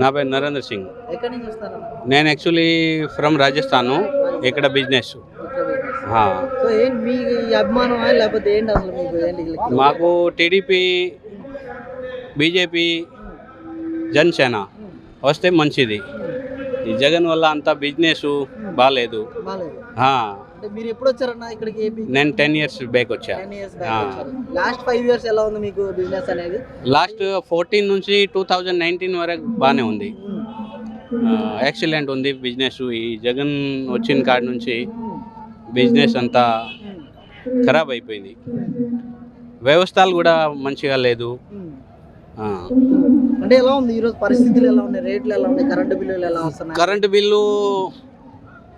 నా పేరు నరేంద్ర సింగ్. నేను యాక్చువల్లీ ఫ్రమ్ రాజస్థాన్ ఇక్కడ బిజినెస్ మీకు? టీడీపీ బీజేపీ జనసేన వస్తే మంచిది. ఈ జగన్ వల్ల అంతా బిజినెస్ బాగాలేదు బాలేదు. ఆ, అంటే మీరు ఎప్పుడు వచ్చారన్న ఇక్కడికి నేను టెన్ ఇయర్స్ బ్యాక్ వచ్చా. లాస్ట్ ఫైవ్ ఇయర్స్ ఎలా ఉంది మీకు బిజినెస్ అనేది? లాస్ట్ ఫోర్టీన్ నుంచి టూ థౌజండ్ నైన్టీన్ వరకు బాగానే ఉంది. యాక్సిడెంట్ ఉంది బిజినెస్ ఈ జగన్ వచ్చిన కాడ నుంచి బిజినెస్ అంతా ఖరాబ్ అయిపోయింది. వ్యవస్థలు కూడా మంచిగా లేదు. ఆ. అంటే ఎలా ఉంది? ఈరోజు పరిస్థితులు ఎలా ఉన్నాయి? రేట్లు ఎలా ఉన్నాయి? కరెంటు బిల్లులు ఎలా వస్తున్నాయి? కరెంటు బిల్లు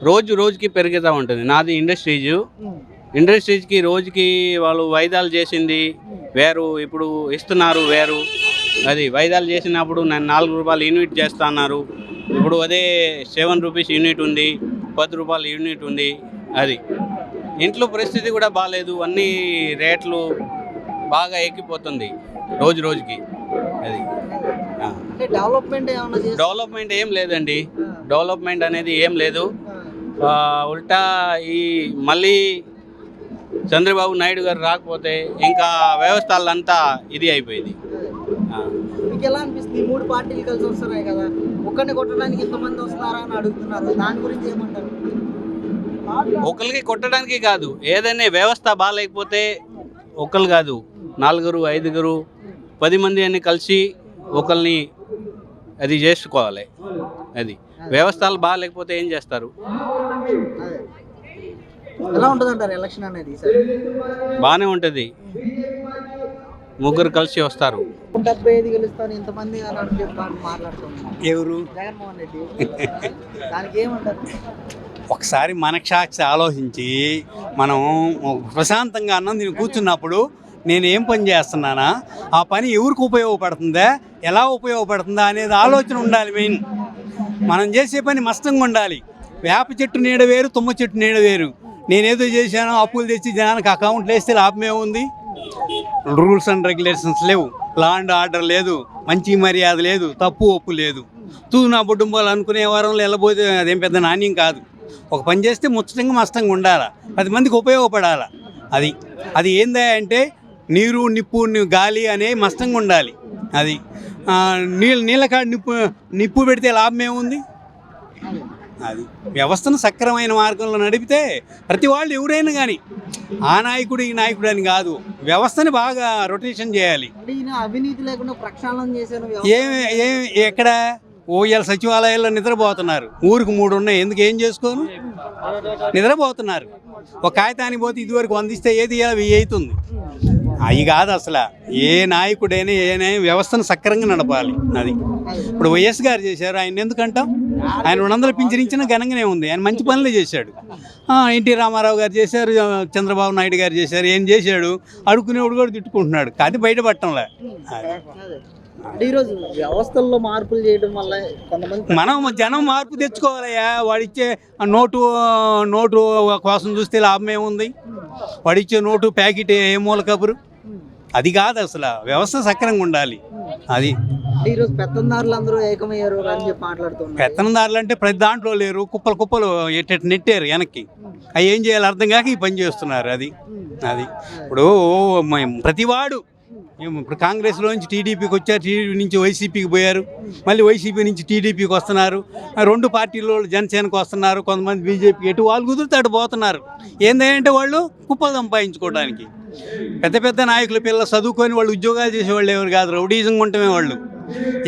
రోజు రోజుకి పెరుగుతూ ఉంటుంది. నాది ఇండస్ట్రీజ్. ఇండస్ట్రీస్కి రోజుకి వాళ్ళు వాయిదాలు చేసింది వేరు ఇప్పుడు ఇస్తున్నారు వేరు. అది వాయిదాలు చేసినప్పుడు నేను నాలుగు రూపాయలు యూనిట్ చేస్తా అన్నారు. ఇప్పుడు అదే సెవెన్ రూపీస్ యూనిట్ ఉంది పది రూపాయలు యూనిట్ ఉంది అది. ఇంట్లో పరిస్థితి కూడా బాగాలేదు అన్ని రేట్లు బాగా ఎక్కిపోతుంది రోజు రోజుకి అది. డెవలప్మెంట్ ఏం లేదండి. డెవలప్మెంట్ అనేది ఏం లేదు. ఉల్టా ఈ మళ్ళీ చంద్రబాబు నాయుడు గారు రాకపోతే ఇంకా వ్యవస్థలంతా ఇది అయిపోయింది. మీకు ఎలా అనిపిస్తుంది? మూడు పార్టీలు కలిసి వస్తున్నాయి కదా ఒక్కరిని కొట్టడానికి ఇంతమంది వస్తున్నారా అని అడుగుతున్నారు. దాని గురించి ఏమంటారు? ఒకరికి కొట్టడానికి కాదు ఏదైనా వ్యవస్థ బాగాలేకపోతే ఒకరు కాదు నలుగురు ఐదుగురు పది మంది అని కలిసి ఒకరిని అది చేసుకోవాలి. అది. వ్యవస్థలు బాగాలేకపోతే ఏం చేస్తారు. ఎలా ఉంటుంది అంటారు ఎలక్షన్ అనేది? బాగానే ఉంటుంది. ముగ్గురు కలిసి వస్తారు. డెబ్బై ఐదు గెలుస్తాను ఇంతమంది అని చెప్పి ఎవరు? జగన్మోహన్ రెడ్డి. దానికి ఏమంటారు? ఒకసారి మనక్షాక్షి ఆలోచించి మనం ప్రశాంతంగా అన్నం తిని కూర్చున్నప్పుడు నేను ఏం పని చేస్తున్నానా? ఆ పని ఎవరికి ఉపయోగపడుతుందా? ఎలా ఉపయోగపడుతుందా అనేది ఆలోచన ఉండాలి మెయిన్. మనం చేసే పని మస్తంగా ఉండాలి. వేప చెట్టు నీడ వేరు తుమ్మ చెట్టు నీడ వేరు. నేనేదో చేశానో అప్పులు తెచ్చి జనానికి అకౌంట్లు వేస్తే లాభమే ఉంది రూల్స్ అండ్ రెగ్యులేషన్స్ లేవు. లా అండ్ ఆర్డర్ లేదు. మంచి మర్యాద లేదు. తప్పు ఒప్పు లేదు. తూ నా కుటుంబాలు అనుకునే వారంలో వెళ్ళబోతే అదేం పెద్ద నాణ్యం కాదు. ఒక పని చేస్తే ముచ్చటంగా మస్తంగా ఉండాలా? పది మందికి ఉపయోగపడాలా? అది. అది ఏందా అంటే నీరు నిప్పు గాలి అనే మస్తంగా ఉండాలి. అది. నీళ్ళ నీళ్ళకాడ నిప్పు నిప్పు పెడితే లాభం ఏముంది? అది. వ్యవస్థను సక్రమైన మార్గంలో నడిపితే ప్రతి వాళ్ళు ఎవరైనా కానీ ఆ నాయకుడు ఈ నాయకుడు అని కాదు. వ్యవస్థని బాగా రొటేషన్ చేయాలి. అవినీతి లేకుండా ప్రక్షాళన చేశాను ఏం ఏం ఎక్కడ? ఓఎల్ సచివాలయాల్లో నిద్రపోతున్నారు. ఊరికి మూడు ఉన్నాయి. ఎందుకు ఏం చేసుకోను? నిద్రపోతున్నారు. ఒక కాగితానికి పోతే ఇదివరకు అందిస్తే ఏది అవుతుంది. అవి కాదు అసలు. ఏ నాయకుడైనా ఏ వ్యవస్థను సక్రంగా నడపాలి అది ఇప్పుడు వైఎస్ గారు చేశారు ఆయన ఎందుకంటాం? ఆయన రెండు వందలు పింఛనించిన ఘనంగానే ఉంది. ఆయన మంచి పనులే చేశాడు. ఎన్టీ రామారావు గారు చేశారు చంద్రబాబు నాయుడు గారు చేశారు ఏం చేశాడు? అడుక్కునేవాడు కూడా తిట్టుకుంటున్నాడు. కాదు బయటపడటంలే. ఈరోజు వ్యవస్థల్లో మార్పులు చేయడం వల్ల కొంతమంది మనం జనం మార్పు తెచ్చుకోవాలయ్యా. వాడిచ్చే నోటు నోటు కోసం చూస్తే లాభం ఏముంది వాడిచ్చే నోటు ప్యాకెట్ ఏ మూల కబురు అది కాదు అసలు వ్యవస్థ సక్రంగా ఉండాలి. అది. ఈరోజు అందరూ ఏకమయ్యారు అని చెప్పి మాట్లాడుతున్నారు. పెత్తనదారులు అంటే ప్రతి దాంట్లో లేరు కుప్పలు కుప్పలు ఎట్టెట్ నెట్టారు వెనక్కి. అవి ఏం చేయాలి అర్థం కాక ఈ పని చేస్తున్నారు అది. అది. ఇప్పుడు ప్రతివాడు ఇప్పుడు కాంగ్రెస్లో నుంచి టీడీపీకి వచ్చారు టీడీపీ నుంచి వైసీపీకి పోయారు మళ్ళీ వైసీపీ నుంచి టీడీపీకి వస్తున్నారు రెండు పార్టీల్లో జనసేనకు వస్తున్నారు కొంతమంది బీజేపీ ఎటు వాళ్ళు కుదిరితే అటు పోతున్నారు. ఏంటంటే వాళ్ళు కుప్పలు సంపాదించుకోవడానికి. పెద్ద పెద్ద నాయకులు పిల్లలు చదువుకొని వాళ్ళు ఉద్యోగాలు చేసేవాళ్ళు ఎవరు కాదు రౌడీజంగా ఉండటమే వాళ్ళు.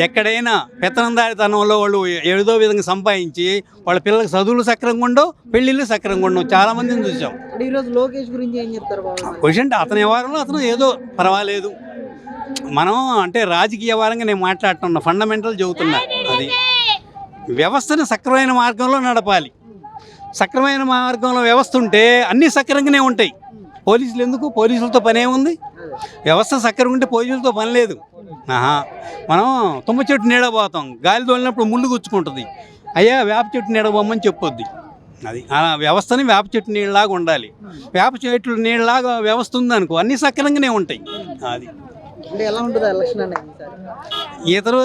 ఎక్కడైనా పెత్తనందారితనంలో వాళ్ళు ఏదో విధంగా సంపాదించి వాళ్ళ పిల్లలకు చదువులు సక్రంగా ఉండవు పెళ్ళిళ్ళు సక్రంగా ఉండవు. చాలా మందిని చూసాం. ఈరోజు లోకేష్ గురించి ఏం చెప్తారు అతని వ్యవహారంలో అతను ఏదో పర్వాలేదు. మనం అంటే రాజకీయ వారంగా నేను మాట్లాడుతున్నా ఫండమెంటల్ చదువుతున్నా. అది వ్యవస్థను సక్రమైన మార్గంలో నడపాలి. సక్రమైన మార్గంలో వ్యవస్థ ఉంటే అన్నీ సక్రంగానే ఉంటాయి. పోలీసులు ఎందుకు? పోలీసులతో పనే ఉంది. వ్యవస్థ సక్రంగా ఉంటే పోలీసులతో పని లేదు. ఆహా. మనం తుమ్మ చెట్టు నీడ పోతాం. గాలి తోలినప్పుడు ముళ్ళు గుచ్చుకుంటుంది. అయ్యా వేప చెట్టు నీడ పోమని చెప్పొద్ది. అది ఆ వ్యవస్థని వేప చెట్టు నీళ్ళలాగా ఉండాలి. వేప చెట్లు నీళ్ళలాగా వ్యవస్థ ఉందనుకో అన్నీ సక్రంగానే ఉంటాయి. అది. అంటే ఎలా ఉంటుంది ఎలక్షన్ అనేది ఇతరు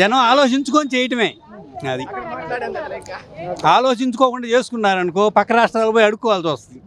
జనం ఆలోచించుకొని చేయటమే అది. ఆలోచించుకోకుండా చేసుకున్నారనుకో పక్క రాష్ట్రాలకు పోయి అడుక్కోవాల్సి వస్తుంది.